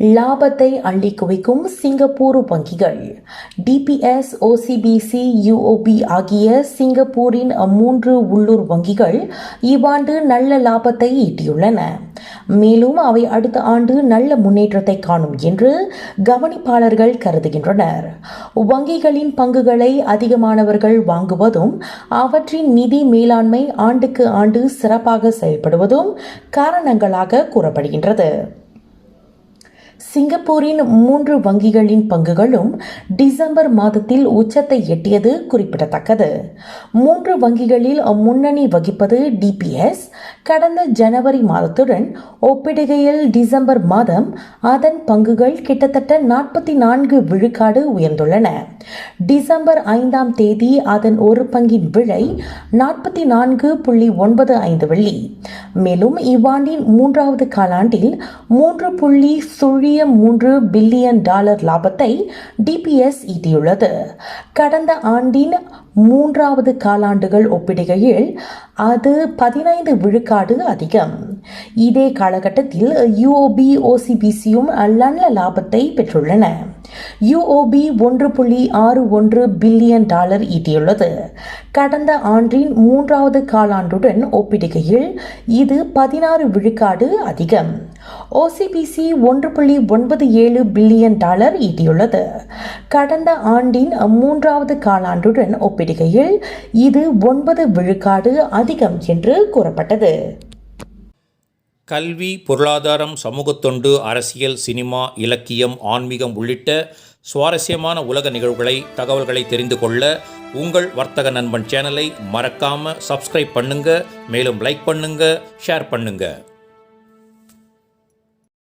லாபத்தை அள்ளி குவிக்கும் சிங்கப்பூர் வங்கிகள். டிபிஎஸ் ஓசிபிசி யுஓபி ஆகிய சிங்கப்பூரின் மூன்று உள்ளூர் வங்கிகள் இவ்வாண்டு நல்ல லாபத்தை ஈட்டியுள்ளன. மேலும் அவை அடுத்த ஆண்டு நல்ல முன்னேற்றத்தை காணும் என்று கவனிப்பாளர்கள் கருதுகின்றனர். வங்கிகளின் பங்குகளை அதிகமானவர்கள் வாங்குவதும் அவற்றின் நிதி மேலாண்மை ஆண்டுக்கு ஆண்டு சிறப்பாக செயல்படுவதும் காரணங்களாக கூறப்படுகின்றது. சிங்கப்பூரின் மூன்று வங்கிகளின் பங்குகளும் டிசம்பர் மாதத்தில் உச்சத்தை எட்டியது குறிப்பிடத்தக்கது. மூன்று வங்கிகளில் முன்னணி வகிப்பது டிபிஎஸ் கடந்த ஜனவரி மாதத்துடன் ஒப்பிடுகையில் டிசம்பர் மாதம் அதன் பங்குகள் கிட்டத்தட்ட நாற்பத்தி நான்கு விழுக்காடு உயர்ந்துள்ளன. டிசம்பர் ஐந்தாம் தேதி அதன் ஒரு பங்கின் விலை நாற்பத்தி நான்கு புள்ளி ஒன்பது ஐந்து வெள்ளி. மேலும் இவ்வாண்டின் மூன்றாவது காலாண்டில் மூன்று புள்ளி சுழி சுழிய மூன்று பில்லியன் டாலர் லாபத்தை டிபிஎஸ் ஈட்டியுள்ளது. கடந்த ஆண்டின் மூன்றாவது காலாண்டுகள் ஒப்பிடுகையில் அது பதினைந்து விழுக்காடு அதிகம். இதே காலகட்டத்தில் யுஓபி ஓசிபிசியும் நல்ல லாபத்தை பெற்றுள்ளன. யுஓபி ஒன்று புள்ளி ஆறு ஒன்று பில்லியன் டாலர் ஈட்டியுள்ளது. கடந்த ஆண்டின் மூன்றாவது காலாண்டுடன் ஒப்பிடுகையில் இது பதினாறு விழுக்காடு அதிகம். ஓசிபிசி ஒன்று புள்ளி ஒன்பது ஏழு பில்லியன் டாலர் ஈட்டியுள்ளது. கடந்த ஆண்டின் மூன்றாவது காலாண்டுடன் ஒப்பிடுகையில் இது ஒன்பது விழுக்காடு அதிகம் என்று கூறப்பட்டது. கல்வி பொருளாதாரம் சமூகத்தொண்டு அரசியல் சினிமா இலக்கியம் ஆன்மீகம் உள்ளிட்ட சுவாரஸ்யமான உலக நிகழ்வுகளை தகவல்களை தெரிந்து கொள்ள உங்கள் வர்த்தக நண்பன் சேனலை மறக்காமல் சப்ஸ்கிரைப் பண்ணுங்கள் மேலும் லைக் பண்ணுங்கள் ஷேர் பண்ணுங்கள்